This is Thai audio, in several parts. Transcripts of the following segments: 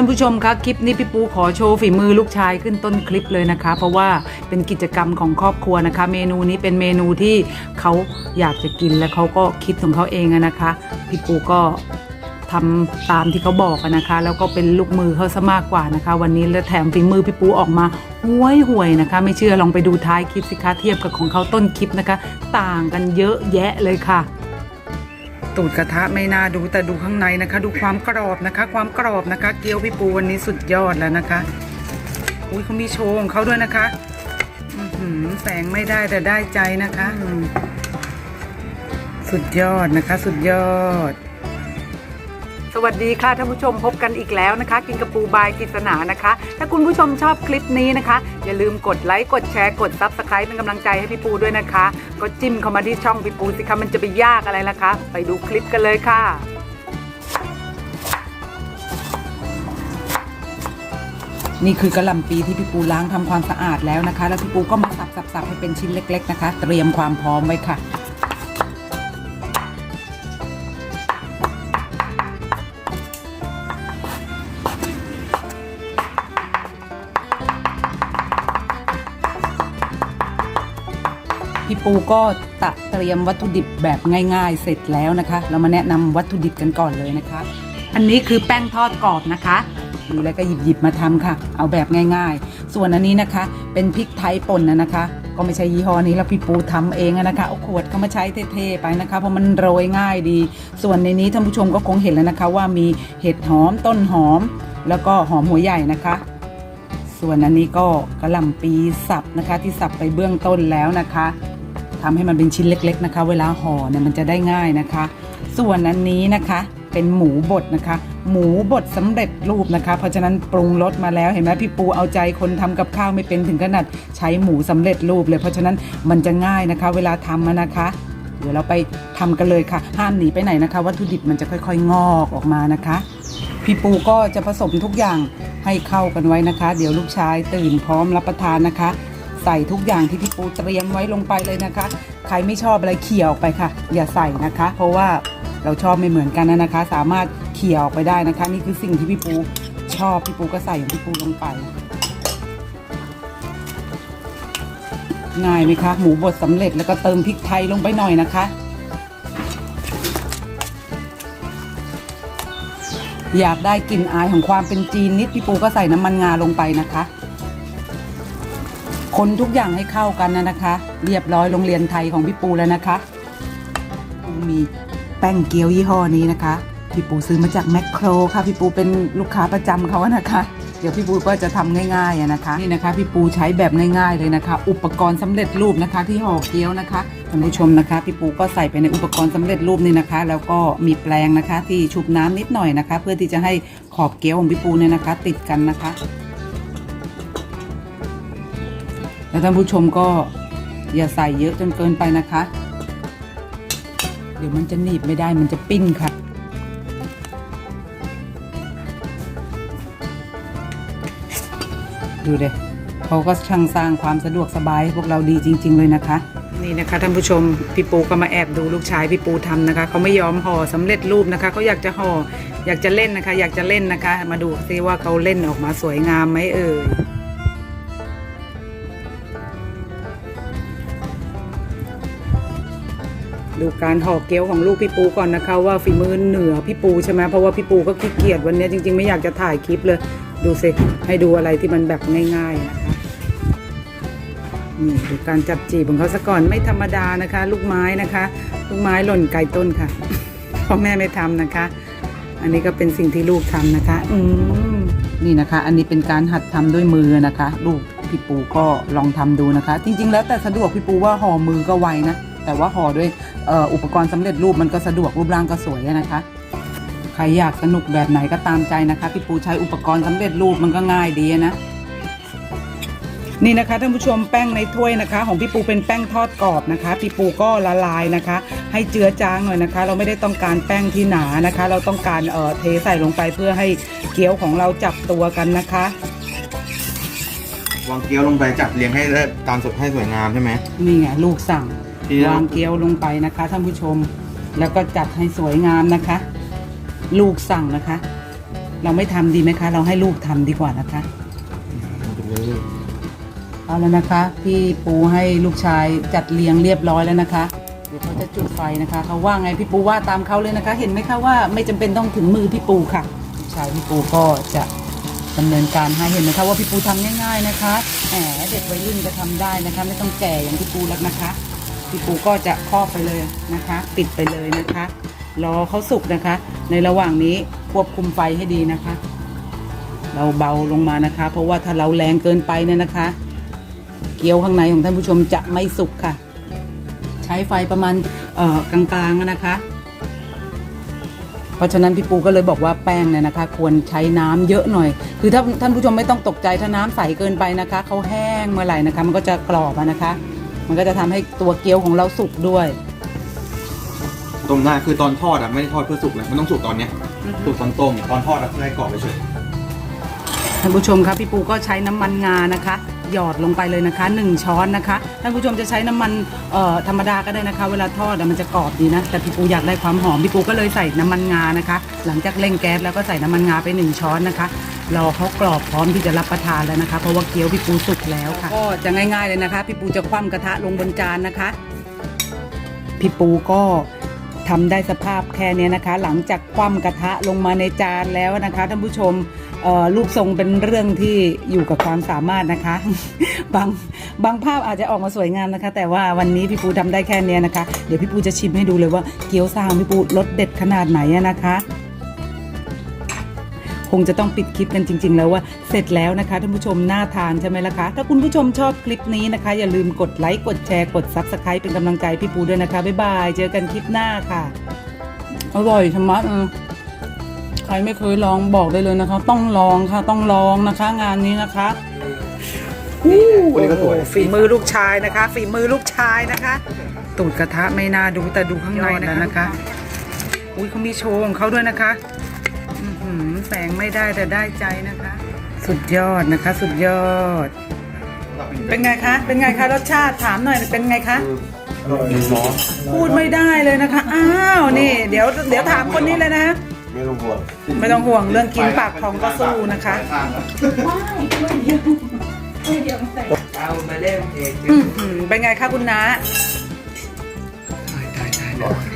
ท่านผู้ชมคะคลิปนี้พี่ปูขอโชว์ฝีมือลูกชายขึ้นต้นคลิปเลยนะคะ เพราะว่าเป็นกิจกรรมของครอบครัวนะคะ เมนูนี้เป็นเมนูที่เขาอยากจะกินและเขาก็คิดของเขาเองนะคะ พี่ปูก็ทำตามที่เขาบอกนะคะ แล้วก็เป็นลูกมือเขาซะมากกว่านะคะ วันนี้และแถมฝีมือพี่ปูออกมาห่วยห่วยนะคะ ไม่เชื่อลองไปดูท้ายคลิปสิคะเทียบกับของเขาต้นคลิปนะคะ ต่างกันเยอะแยะเลยค่ะ ตูดกระทะไม่น่าดูแต่ดูข้างในนะคะ ดูความกรอบนะคะ ความกรอบนะคะ เกี๊ยวพี่ปูวันนี้สุดยอดแล้วนะคะ อุ้ยเขามีโชว์ของเขาด้วยนะคะอื้อหือแสงไม่ได้แต่ได้ใจนะคะ สุดยอดนะคะ สุดยอด สวัสดีค่ะท่านผู้ชมพบกันอีกแล้วนะคะ กินกระปูบายกิษณานะคะ ถ้าคุณผู้ชมชอบคลิปนี้นะคะ อย่าลืมกดไลค์กดแชร์กดซับสไครป์เป็นกำลังใจให้พี่ปูด้วยนะคะ ก็จิ้มเข้ามาที่ช่องพี่ปูสิคะมันจะไปยากอะไรล่ะคะ ไปดูคลิปกันเลยค่ะนี่คือกระหล่ำปีที่พี่ปูล้างทำความสะอาดแล้วนะคะ แล้วพี่ปูก็มาสับสับสับให้เป็นชิ้นเล็ก ๆ นะคะ เตรียมความพร้อมไว้ค่ะ พี่ปูก็ตะเตรียมวัตถุดิบแบบง่ายๆ เสร็จแล้วนะคะ เรามาแนะนำวัตถุดิบกันก่อนเลยนะคะ อันนี้คือแป้งทอดกรอบนะคะดูแล้วก็หยิบหยิบมาทำค่ะ เอาแบบง่าย ๆ ส่วนอันนี้นะคะ เป็นพริกไทยป่นนะนะคะ ก็ไม่ใช่ยี่ห้อนี้แล้วพี่ปูทำเองนะคะเอาขวดเข้ามาใช้เท่ๆไปนะคะ เพราะมันโรยง่ายดี ส่วนในนี้ท่านผู้ชมก็คงเห็นแล้วนะคะ ว่ามีเห็ดหอมต้นหอม แล้วก็หอมหัวใหญ่นะคะส่วนอันนี้ก็กระหล่ำปีสับนะคะที่สับไปเบื้องต้นแล้วนะคะ ทำให้มันเป็นชิ้นเล็ก ๆนะคะ เวลาห่อเนี่ยมันจะได้ง่ายนะคะ ส่วนอันนี้นะคะเป็นหมูบดนะคะ หมูบดสำเร็จรูปนะคะ เพราะฉะนั้นปรุงรสมาแล้วเห็นไหมพี่ปูเอาใจคนทำกับข้าวไม่เป็นถึงขนาดใช้หมูสำเร็จรูปเลย เพราะฉะนั้นมันจะง่ายนะคะ เวลาทำอะนะคะ เดี๋ยวเราไปทำกันเลยค่ะห้ามหนีไปไหนนะคะ วัตถุดิบมันจะค่อยๆ งอกออกมานะคะ พี่ปูก็จะผสมทุกอย่างให้เข้ากันไว้นะคะ เดี๋ยวลูกชายตื่นพร้อมรับประทานนะคะ ใส่ทุกอย่างที่พี่ปูเตรียมไว้ลงไปเลยนะคะ ใครไม่ชอบอะไรเขี่ยออกไปค่ะ อย่าใส่นะคะ เพราะว่าเราชอบไม่เหมือนกันนะคะ สามารถเขี่ยออกไปได้นะคะ นี่คือสิ่งที่พี่ปูชอบพี่ปูก็ใส่ของพี่ปูลงไป ง่ายไหมคะ หมูบดสำเร็จแล้วก็เติมพริกไทยลงไปหน่อยนะคะ อยากได้กลิ่นอายของความเป็นจีนนิดพี่ปูก็ใส่น้ำมันงาลงไปนะคะ คนทุกอย่างให้เข้ากันนะนะคะ เรียบร้อยโรงเรียนไทยของพี่ปูแล้วนะคะมีแป้งเกี๊ยวยี่ห้อนี้นะคะ พี่ปูซื้อมาจากแมคโครค่ะ พี่ปูเป็นลูกค้าประจำเขาอะนะคะ เดี๋ยวพี่ปูก็จะทำง่ายๆนะคะนี่นะคะ พี่ปูใช้แบบง่าย ๆเลยนะคะ อุปกรณ์สำเร็จรูปนะคะ ที่ห่อเกี๊ยวนะคะท่านผู้ชมนะคะ พี่ปูก็ใส่ไปในอุปกรณ์สำเร็จรูปนี่นะคะ แล้วก็มีแปรงนะคะ ที่ชุบน้ำนิดหน่อยนะคะ เพื่อที่จะให้ขอบเกี๊ยวของพี่ปูเนี่ยนะคะ ติดกันนะคะ แล้วท่านผู้ชมก็อย่าใส่เยอะจนเกินไปนะคะ เดี๋ยวมันจะหนีบไม่ได้มันจะปิ้นค่ะดูเด็เขาก็ช่างสร้างความสะดวกสบายให้พวกเราดีจริง ๆ เลยนะคะ นี่นะคะท่านผู้ชมพี่ปูก็มาแอบดูลูกชายพี่ปูทำนะคะเขาไม่ยอมห่อสำเร็จรูปนะคะเขาอยากจะห่ออยากจะเล่นนะคะ อยากจะเล่นนะคะ มาดูซิว่าเขาเล่นออกมาสวยงามไหมเอ่ย ดูการห่อเกี๊ยวของลูกพี่ปูก่อนนะคะ ว่าฝีมือเหนือพี่ปูใช่ไหมเพราะว่าพี่ปูก็ขี้เกียจวันนี้จริง ๆ ไม่อยากจะถ่ายคลิปเลย ดูสิให้ดูอะไรที่มันแบบง่าย ๆนะคะนี่ดูการจับจีบของเขาซะก่อนไม่ธรรมดานะคะ ลูกไม้นะคะ ลูกไม้หล่นไกลต้นค่ะพราะแม่ไม่ทำนะคะ อันนี้ก็เป็นสิ่งที่ลูกทำนะคะ อืมนี่นะคะ อันนี้เป็นการหัดทำด้วยมือนะคะ ลูกพี่ปูก็ลองทำดูนะคะ จริง ๆ แล้วแต่สะดวกพี่ปูว่าห่อมือก็ไวนะ แต่ว่าห่อด้วยเอ่ออุปกรณ์สำเร็จรูปมันก็สะดวกรูปร่างก็สวยอะนะคะ ใครอยากสนุกแบบไหนก็ตามใจนะคะ พี่ปูใช้อุปกรณ์สำเร็จรูปมันก็ง่ายดีอะนะนี่นะคะท่านผู้ชมแป้งในถ้วยนะคะ ของพี่ปูเป็นแป้งทอดกรอบนะคะ พี่ปูก็ละลายนะคะ ให้เจือจางหน่อยนะคะ เราไม่ได้ต้องการแป้งที่หนานะคะ เราต้องการเอ่อเทใส่ลงไปเพื่อให้เกี๊ยวของเราจับตัวกันนะคะวางเกี๊ยวลงไปจัดเรียงให้ได้ตามสุดให้สวยงามใช่ไหมนี่ไงลูกสั่งทีนี้ วางเกี๊ยวลงไปนะคะท่านผู้ชม แล้วก็จัดให้สวยงามนะคะ ลูกสั่งนะคะ เราไม่ทำดีไหมคะ เราให้ลูกทำดีกว่านะคะเอาแล้วนะคะพี่ปูให้ลูกชายจัดเรียงเรียบร้อยแล้วนะคะ เดี๋ยวเขาจะจุดไฟนะคะเขาว่าไงพี่ปูว่าตามเขาเลยนะคะ เห็นไหมคะว่าไม่จำเป็นต้องถึงมือพี่ปูค่ะลูกชายพี่ปูก็จะดำเนินการให้เห็นไหมคะว่าพี่ปูทำง่าย ๆนะคะแหมเด็กวัยรุ่นก็ทำได้นะคะ ไม่ต้องแก่อย่างพี่ปูแล้วนะคะ พี่ปูก็จะครอบไปเลยนะคะ ปิดไปเลยนะคะรอเขาสุกนะคะ ในระหว่างนี้ควบคุมไฟให้ดีนะคะ เราเบาลงมานะคะ เพราะว่าถ้าเราแรงเกินไปเนี่ยนะคะ เกี๊ยวข้างในของท่านผู้ชมจะไม่สุกค่ะ ใช้ไฟประมาณเอ่อกลางๆนะคะ เพราะฉะนั้นพี่ปูก็เลยบอกว่าแป้งเนี่ยนะคะ ควรใช้น้ำเยอะหน่อย คือถ้าท่านผู้ชมไม่ต้องตกใจถ้าน้ำใสเกินไปนะคะเขาแห้งเมื่อไหร่นะคะ มันก็จะกรอบนะคะ มันก็จะทำให้ตัวเกี๊ยวของเราสุกด้วย ต้มได้คือตอนทอดอะไม่ได้ทอดเพื่อสุกเลยมันต้องสุกตอนเนี้ยสุกตอนต้มตอนทอดอะเพื่อให้กรอบไปเฉยท่านผู้ชมครับพี่ปูก็ใช้น้ำมันงานะคะ หยอดลงไปเลยนะคะ 1 ช้อนนะคะท่านผู้ชมจะใช้น้ำมันเอ่อธรรมดาก็ได้นะคะ เวลาทอดอะมันจะกรอบดีนะแต่พี่ปูอยากได้ความหอมพี่ปูก็เลยใส่น้ำมันงานะคะ หลังจากเร่งแก๊สแล้วก็ใส่น้ำมันงาไป 1 ช้อนนะคะรอเขากรอบพร้อมที่จะรับประทานแล้วนะคะ เพราะว่าเกี๊ยวพี่ปูสุกแล้วค่ะก็จะง่ายๆเลยนะคะพี่ปูจะคว่ำกระทะลงบนจานนะคะพี่ปูก็ทำได้สภาพแค่เนี้ยนะคะ หลังจากคว่ำกระทะลงมาในจานแล้วนะคะท่านผู้ชมเอ่อ รูปทรงเป็นเรื่องที่อยู่กับความสามารถนะคะ บางบางภาพอาจจะออกมาสวยงามนะคะ แต่ว่าวันนี้พี่ปูทำได้แค่นี้นะคะ เดี๋ยวพี่ปูจะชิมให้ดูเลยว่าเกี๊ยวซ่างพี่ปูรสเด็ดขนาดไหนนะคะคงจะต้องปิดคลิปกันจริง ๆ แล้วว่าเสร็จแล้วนะคะท่านผู้ชมน่าทานใช่ไหมล่ะคะ ถ้าคุณผู้ชมชอบคลิปนี้นะคะ อย่าลืมกดไลค์กดแชร์กด Subscribe เป็นกำลังใจพี่ปูด้วยนะคะ บ๊ายบาย เจอกันคลิปหน้าค่ะ อร่อยชะมัดเออ ใครไม่เคยลองบอกได้เลยนะคะ ต้องลองค่ะต้องลองนะคะ งานนี้นะคะคนนี้ก็สวย ฝีมือลูกชายนะคะ ฝีมือลูกชายนะคะ ตูดกระทะไม่น่าดูแต่ดูข้างในแล้วนะคะ อุ้ยเขามีโชว์ของเขาด้วยนะคะอื้อหือแสงไม่ได้แต่ได้ใจนะคะ สุดยอดนะคะ สุดยอด เป็นไงคะ เป็นไงคะรสชาติถามหน่อยเป็นไงคะพูดไม่ได้เลยนะคะ อ้าวนี่ เดี๋ยวเดี๋ยวถามคนนี้เลยนะ ไม่ต้องห่วงไม่ต้องห่วงเรื่องกินปากทองก็สู้นะคะ เอามาเล่นเองอื้อหือเป็นไงคะคุณน้า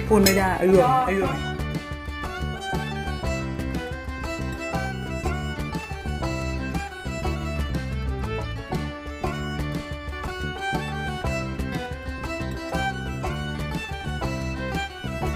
พูดไม่ได้อร่อยอร่อย